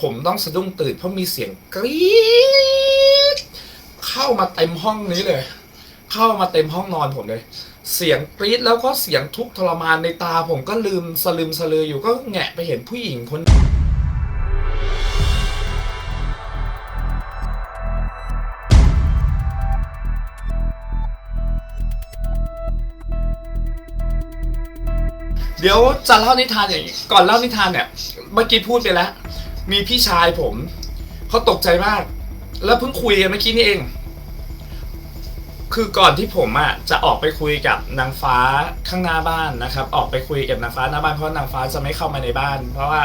ผมต้องสะดุ้งตื่นเพราะมีเสียงกรี๊ดเข้ามาเต็มห้องนี้เลย เข้ามาเต็มห้องนอนผมเลย เสียงกรี๊ดแล้วก็เสียงทุกข์ทรมานในตา ผมก็ลืมสลืมสลืออยู่ก็แงะไปเห็นผู้หญิงคนเดี๋ยวจะเล่านิทานอย่างนี้ก่อนเล่านิทานเนี่ย เมื่อกี้พูดไปแล้ว มีพี่ชายผม เขาตกใจมาก แล้วเพิ่งคุยกันเมื่อกี้นี่เอง คือก่อนที่ผมอะจะออกไปคุยกับนางฟ้าข้างหน้าบ้านนะครับ ออกไปคุยกับนางฟ้าหน้าบ้านเพราะนางฟ้าจะไม่เข้ามาในบ้าน เพราะว่า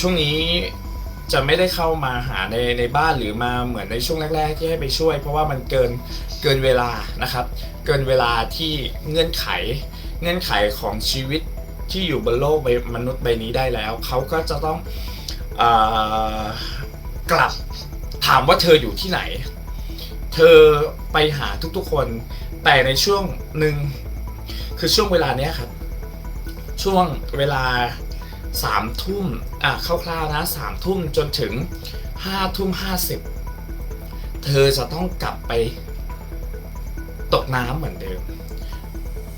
ช่วงนี้จะไม่ได้เข้ามาหาในในบ้านหรือมาเหมือนในช่วงแรก ๆ ที่ให้ไปช่วย เพราะว่ามันเกินเกินเวลานะครับ เกินเวลาที่เงื่อนไขเงื่อนไขของชีวิต ที่อยู่บนโลกใบมนุษย์ใบนี้ได้แล้ว เขาก็จะต้องอกลับถามว่าเธออยู่ที่ไหน เธอไปหาทุกๆคน แต่ในช่วงหนึ่งคือช่วงเวลาเนี้ยครับ ช่วงเวลาสามทุ่มอะคร่าวๆนะสามทุ่มจนถึงห้าทุ่มห้าสิบเธอจะต้องกลับไปตกน้ำเหมือนเดิม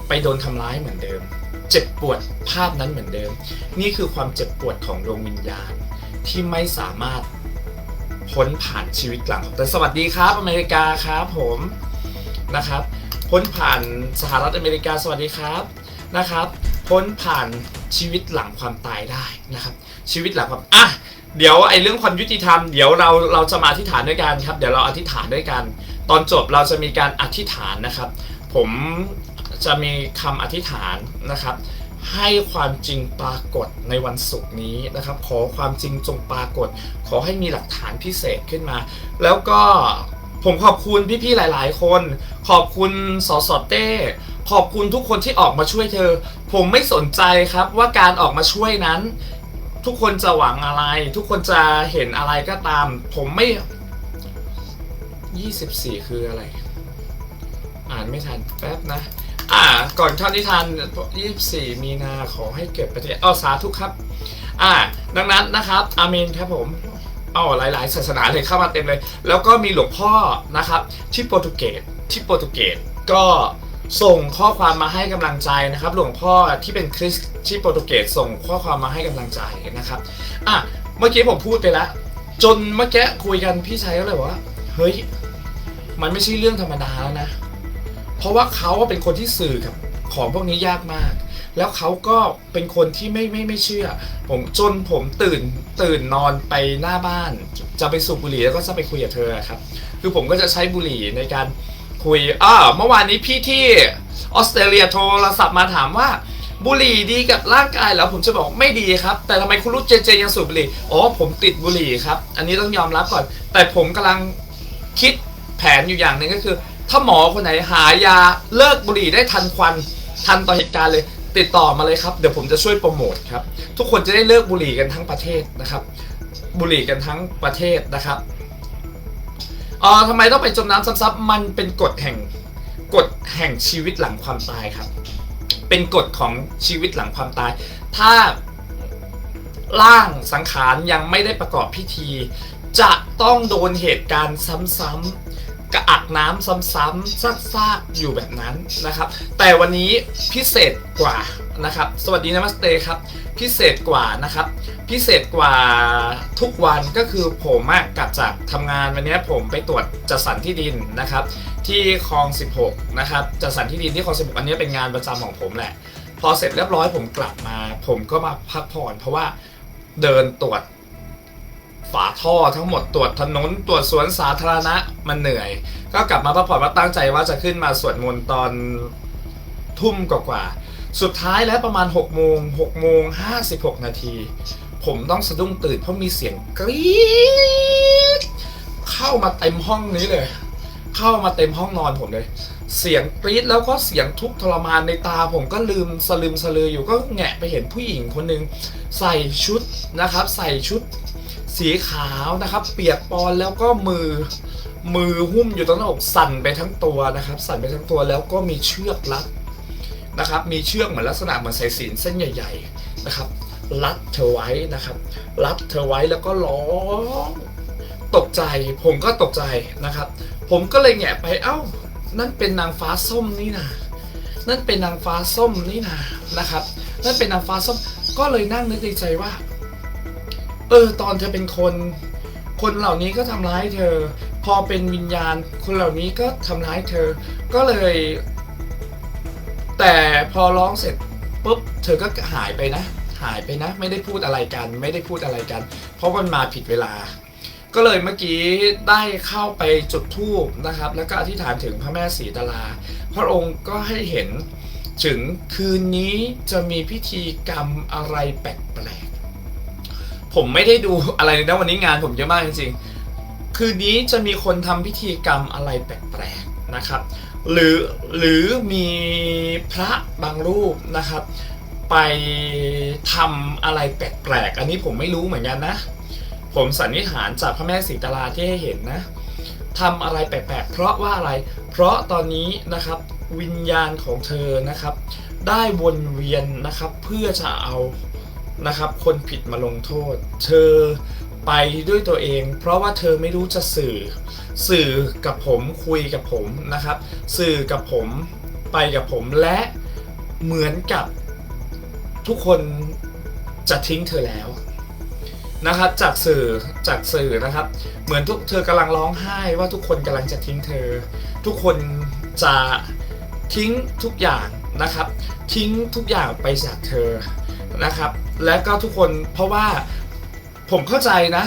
ไปโดนทำร้ายเหมือนเดิม เจ็บปวดภาพนั้นเหมือนเดิม นี่คือความเจ็บปวดของดวงวิญญาณที่ไม่สามารถพ้นผ่านชีวิตหลังของแต่สวัสดีครับ อเมริกาครับผมนะครับ พ้นผ่านสหรัฐอเมริกาสวัสดีครับนะครับ พ้นผ่านชีวิตหลังความตายได้นะครับ ชีวิตหลังความอะเดี๋ยวไอ้เรื่องความยุติธรรมเดี๋ยวเราเราจะมาอธิษฐานด้วยกันครับ เดี๋ยวเราอธิษฐานด้วยกัน ตอนจบเราจะมีการอธิษฐานนะครับ ผม จะมีคำอธิษฐานนะครับให้ความจริงปรากฏในวันศุกร์นี้นะครับ ขอความจริงจงปรากฏ ขอให้มีหลักฐานพิเศษขึ้นมา แล้วก็ผมขอบคุณพี่ๆหลาย ๆ คน ขอบคุณสสเต้ ขอบคุณทุกคนที่ออกมาช่วยเธอ ผมไม่สนใจครับว่าการออกมาช่วยนั้น ทุกคนจะหวังอะไร ทุกคนจะเห็นอะไรก็ตาม ผมไม่ 24 คืออะไร อ่านไม่ทันแป๊บนะ อ่า ก่อนเข้านิทาน 24 มีนาขอให้เกิดประเทศอ้อสาธุครับ อ่า ดังนั้นนะครับ อาเมนครับผมอ๋อหลาย ๆ ศาสนาเลยเข้ามาเต็มเลย แล้วก็มีหลวงพ่อนะครับที่โปรตุเกสที่โปรตุเกสก็ส่งข้อความมาให้กำลังใจนะครับ หลวงพ่อที่เป็นคริสที่โปรตุเกสส่งข้อความมาให้กำลังใจนะครับอะเมื่อกี้ผมพูดไปแล้ว จนเมื่อกี้คุยกันพี่ชายก็เลยว่าเฮ้ยมันไม่ใช่เรื่องธรรมดาแล้วนะ ราะว่าเขาเป็นคนที่สื่อกับของพวกนี้ยากมาก แล้วเขาก็เป็นคนที่ไม่ไม่ไม่เชื่อ ผมจนผมตื่นตื่นนอนไปหน้าบ้าน จะไปสูบบุหรี่แล้วก็จะไปคุยกับเธอครับ คือผมก็จะใช้บุหรี่ในการคุยอ่าเมื่อวานนี้พี่ที่ออสเตรเลียโทรศัพท์มาถามว่าบุหรี่ดีกับร่างกายแล้วผมจะบอกไม่ดีครับ แต่ทำไมคุณรู้เจเจยังสูบบุหรี่อ๋อผมติดบุหรี่ครับ อันนี้ต้องยอมรับก่อน แต่ผมกำลังคิดแผนอยู่อย่างหนึ่งก็คือ ถ้าหมอคนไหนหายาเลิกบุหรี่ได้ทันควันทันต่อเหตุการณ์เลย ติดต่อมาเลยครับ เดี๋ยวผมจะช่วยโปรโมทครับ ทุกคนจะได้เลิกบุหรี่กันทั้งประเทศนะครับ บุหรี่กันทั้งประเทศนะครับเอ่อทำไมต้องไปจมน้ำซ้ำๆมันเป็นกฎแห่งกฎแห่งชีวิตหลังความตายครับ เป็นกฎของชีวิตหลังความตาย ถ้าร่างสังขารยังไม่ได้ประกอบพิธี จะต้องโดนเหตุการณ์ซ้ำๆ กระอักน้ำซ้ำๆซากๆอยู่แบบนั้นนะครับ แต่วันนี้พิเศษกว่านะครับ สวัสดีนะมัสเตครับ พิเศษกว่านะครับ พิเศษกว่าทุกวันก็คือผมอะกลับจากทำงานวันนี้ผมไปตรวจจัดสรรที่ดินนะครับ ที่คลอง 16 นะครับจัดสรรที่ดินที่คลอง 16 อันนี้เป็นงานประจำของผมแหละ พอเสร็จเรียบร้อยผมกลับมา ผมก็มาพักผ่อนเพราะว่าเดินตรวจ ฝาท่อทั้งหมดตรวจถนนตรวจสวนสาธารณะมันเหนื่อย ก็กลับมาพักผ่อนว่าตั้งใจว่าจะขึ้นมาสวดมนต์ตอนทุ่มกว่าๆสุดท้ายแล้วประมาณ6โมง6โมง56นาทีผมต้องสะดุ้งตื่นเพราะมีเสียงกรี๊ดเข้ามาเต็มห้องนี้เลย เข้ามาเต็มห้องนอนผมเลย เสียงกรี๊ดแล้วก็เสียงทุกทรมานในตาผมก็ลืมสลืมสลืออยู่ก็แงะไปเห็นผู้หญิงคนหนึ่งใส่ชุดนะครับ ใส่ชุด สีขาวนะครับ เปียกปอนแล้วก็มือ มือหุ้มอยู่ตรงหน้าอกสั่นไปทั้งตัวนะครับ สั่นไปทั้งตัวแล้วก็มีเชือกรัดนะครับ มีเชือกเหมือนลักษณะเหมือนสายสินเส้นใหญ่ ๆนะครับ รัดเธอไว้นะครับรัดเธอไว้แล้วก็ร้องตกใจ ผมก็ตกใจนะครับ ผมก็เลยแงะไปเอ้า นั่นเป็นนางฟ้าส้มนี่นะนั่นเป็นนางฟ้าส้มนี่นะนะครับ นั่นเป็นนางฟ้าส้มก็เลยนั่งนึกในใจว่า ออ ตอนเธอเป็นคน คนเหล่านี้ก็ทำร้ายเธอ พอเป็นวิญญาณ คนเหล่านี้ก็ทำร้ายเธอ ก็เลย แต่พอร้องเสร็จปุ๊บเธอก็หายไปนะ หายไปนะ ไม่ได้พูดอะไรกัน ไม่ได้พูดอะไรกัน เพราะมันมาผิดเวลา ก็เลยเมื่อกี้ได้เข้าไปจุดธูปนะครับ แล้วก็อธิษฐานถึงพระแม่ศรีตลา พระองค์ก็ให้เห็นถึงคืนนี้จะมีพิธีกรรมอะไรแปลก ผมไม่ได้ดูอะไรเลยนะวันนี้งานผมเยอะมากจริงๆ คืนนี้จะมีคนทำพิธีกรรมอะไรแปลกๆนะครับ หรือหรือมีพระบางรูปนะครับ ไปทำอะไรแปลกๆ อันนี้ผมไม่รู้เหมือนกันนะ ผมสันนิษฐานจากพระแม่ศรีตลาที่ให้เห็นนะทำอะไรแปลกๆ เพราะว่าอะไร เพราะตอนนี้นะครับวิญญาณของเธอนะครับ ได้วนเวียนนะครับเพื่อจะเอา นะครับ คนผิดมาลงโทษ เธอไปด้วยตัวเอง เพราะว่าเธอไม่รู้จะสื่อ สื่อกับผมคุยกับผมนะครับ สื่อกับผมไปกับผมและเหมือนกับทุกคนจะทิ้งเธอแล้วนะครับจากสื่อจากสื่อนะครับ เหมือนทุกเธอกำลังร้องไห้ว่าทุกคนกำลังจะทิ้งเธอ ทุกคนจะทิ้งทุกอย่างนะครับ ทิ้งทุกอย่างไปจากเธอนะครับ และก็ทุกคนเพราะว่าผมเข้าใจนะ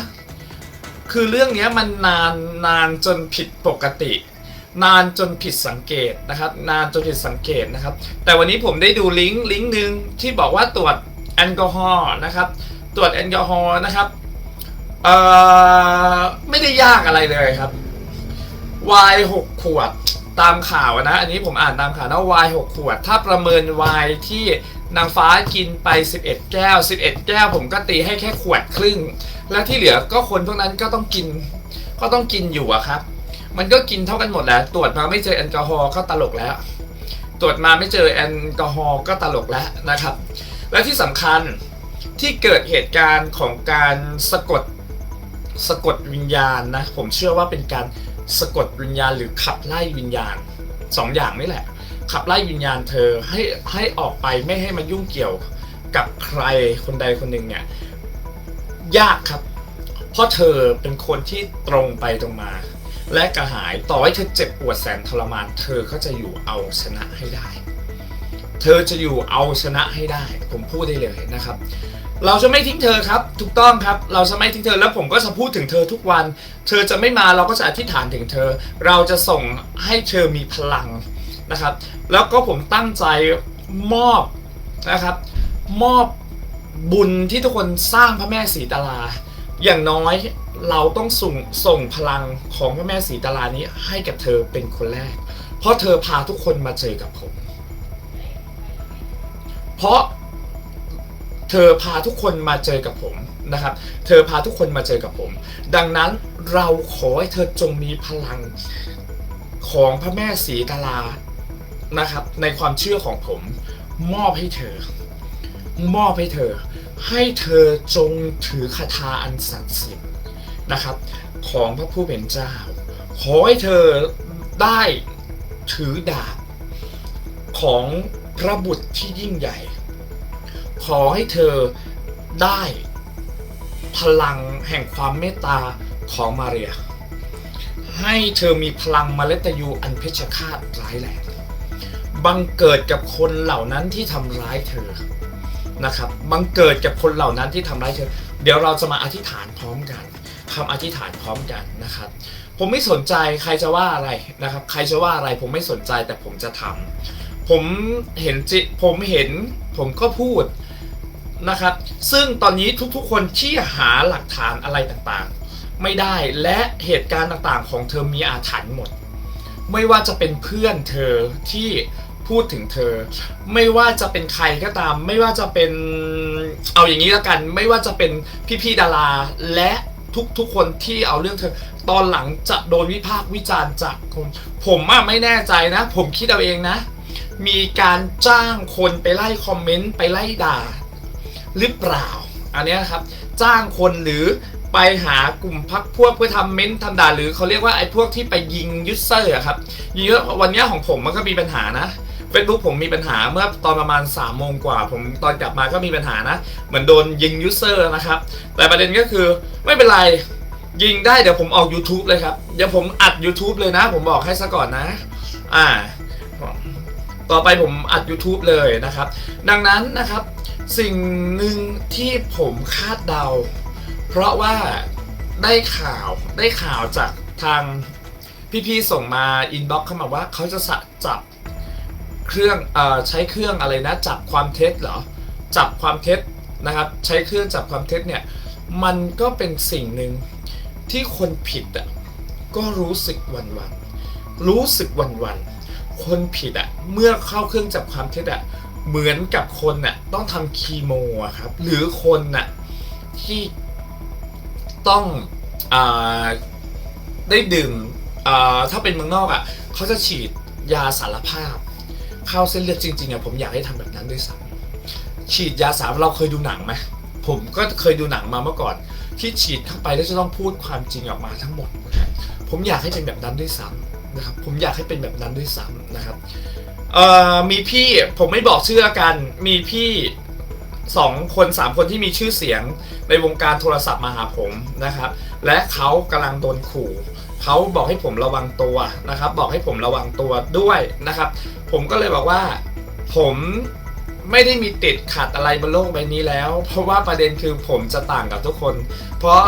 คือเรื่องนี้มันนานนานจนผิดปกติ นานจนผิดสังเกตนะครับ นานจนผิดสังเกตนะครับ แต่วันนี้ผมได้ดูลิงก์ลิงก์หนึ่งที่บอกว่าตรวจแอลกอฮอล์นะครับ ตรวจแอลกอฮอล์นะครับเอ่อไม่ได้ยากอะไรเลยครับวายหกขวด ตามข่าวนะ อันนี้ผมอ่านตามข่าวนะวายหกขวด ถ้าประเมินวายที่นางฟ้ากินไป 11 แก้ว 11 แก้ว ผมก็ตีให้แค่ขวดครึ่ง แล้วที่เหลือก็คนพวกนั้นก็ต้องกิน ก็ต้องกินอยู่อะครับ มันก็กินเท่ากันหมดแหล้วตรวจมาไม่เจอแอลกอฮอล์ก็ตลกแล้ว ตรวจมาไม่เจอแอลกอฮอล์ก็ตลกแล้วนะครับ และที่สำคัญที่เกิดเหตุการณ์ของการสะกด สะกดวิญญาณนะ ผมเชื่อว่าเป็นการสะกดวิญญาณหรือขับไล่วิญญาณสองอย่างนี่แหละ ขับไล่วิญญาณเธอให้ให้ออกไปไม่ให้มายุ่งเกี่ยวกับใครคนใดคนหนึ่งเนี่ยยากครับ เพราะเธอเป็นคนที่ตรงไปตรงมา และกระหายต่อให้เธอเจ็บปวดแสนทรมาน เธอก็จะอยู่เอาชนะให้ได้ เธอจะอยู่เอาชนะให้ได้ ผมพูดได้เลยนะครับ เราจะไม่ทิ้งเธอครับ ถูกต้องครับ เราจะไม่ทิ้งเธอแล้วผมก็จะพูดถึงเธอทุกวัน เธอจะไม่มาเราก็จะอธิษฐานถึงเธอ เราจะส่งให้เธอมีพลังนะครับ แล้วก็ผมตั้งใจมอบนะครับ มอบบุญที่ทุกคนสร้างพระแม่ศรีตลา อย่างน้อยเราต้องส่งส่งพลังของพระแม่ศรีตลานี้ให้กับเธอเป็นคนแรก เพราะเธอพาทุกคนมาเจอกับผม เพราะเธอพาทุกคนมาเจอกับผมนะครับ เธอพาทุกคนมาเจอกับผม ดังนั้นเราขอให้เธอจงมีพลังของพระแม่ศรีตลานะครับ ในความเชื่อของผม มอบให้เธอ มอบให้เธอ ให้เธอจงถือคาถาอันศักดิ์สิทธิ์นะครับ ของพระผู้เป็นเจ้า ขอให้เธอได้ถือดาบของ พระบุตรที่ยิ่งใหญ่ ขอให้เธอได้พลังแห่งความเมตตาของมาเรีย ให้เธอมีพลังมเมล็ดตยูอันเพชฌฆาตร้ายแรงบังเกิดกับคนเหล่านั้นที่ทำร้ายเธอนะครับบังเกิดกับคนเหล่านั้นที่ทำร้ายเธอ เดี๋ยวเราจะมาอธิษฐานพร้อมกันคำอธิษฐานพร้อมกันนะครับ ผมไม่สนใจใครจะว่าอะไรนะครับ ใครจะว่าอะไรผมไม่สนใจแต่ผมจะทำ ผมเห็นจิผมเห็นผมก็พูดนะครับ ซึ่งตอนนี้ทุกๆคนที่หาหลักฐานอะไรต่างๆ ไม่ได้และเหตุการณ์ต่างๆ ของเธอมีอาถรรพ์หมด ไม่ว่าจะเป็นเพื่อนเธอที่พูดถึงเธอ ไม่ว่าจะเป็นใครก็ตาม ไม่ว่าจะเป็นเอาอย่างนี้แล้วกัน ไม่ว่าจะเป็นพี่ๆดารา และทุกๆคนที่เอาเรื่องเธอ ตอนหลังจะโดนวิพากษ์วิจารณ์จากคนผมอะไม่แน่ใจนะ ผมคิดเอาเองนะ มีการจ้างคนไปไล่คอมเมนต์ไปไล่ด่าหรือเปล่า อันนี้ยครับ จ้างคนหรือไปหากลุ่มพักพวกเพื่อทำเม้นท์ทำด่าหรือเขาเรียกว่าไอ้พวกที่ไปยิงยูเซอร์อะครับยิงเยอะวันนี้ของผมมันก็มีปัญหานะ Facebook ผมมีปัญหาเมื่อตอนประมาณ3ามโมงกว่า ผมตอนกลับมาก็มีปัญหานะ เหมือนโดนยิงยูเซอร์นะครับ แต่ประเด็นก็คือไม่เป็นไรยิงได้เดี๋ยวผมออก YouTube เลยครับ เดี๋ยวผมอัด YouTube เลยนะ ผมบอกให้ซะก่อนนะ อ่า ต่อไปผมอัด YouTube เลยนะครับ ดังนั้นนะครับสิ่งหนึ่งที่ผมคาดเดา เพราะว่าได้ข่าวได้ข่าวจากทางพี่ๆส่งมาอินบ็อกเข้ามาว่าเขาจะสะจับเครื่องเอ่อใช้เครื่องอะไรนะจับความเท็จเหรอจับความเท็จนะครับใช้เครื่องจับความเท็จเนี่ยมันก็เป็นสิ่งหนึ่งที่คนผิดอะก็รู้สึกวันวันรู้สึกวันวัน คนผิดอะเมื่อเข้าเครื่องจับความเท็จอะเหมือนกับคนน่ะต้องทำคีโมอครับ หรือคนน่ะที่ต้องอได้ดื่มถ้าเป็นเมืองนอกอะเขาจะฉีดยาสารภาพ เข้าเส้นเลือดจริงๆอะผมอยากให้ทำแบบนั้นด้วยซ้ำฉีดยาสารเราเคยดูหนังไหมผมก็เคยดูหนังมาเมื่อก่อน ที่ฉีดเข้าไปแล้วจะต้องพูดความจริงออกมาทั้งหมดนะผมอยากให้เป็นแบบนั้นด้วยซ้ำ นะครับผมอยากให้เป็นแบบนั้นด้วยซ้ำนะครับมีพี่ผมไม่บอกชื่อกันมีพี่สองคนสามคนที่มีชื่อเสียงในวงการโทรศัพท์มาหาผมนะครับ และเขากำลังโดนขู่เขาบอกให้ผมระวังตัวนะครับ บอกให้ผมระวังตัวด้วยนะครับ ผมก็เลยบอกว่าผมไม่ได้มีติดขัดอะไรบนโลกใบนี้แล้ว เพราะว่าประเด็นคือผมจะต่างกับทุกคน เพราะ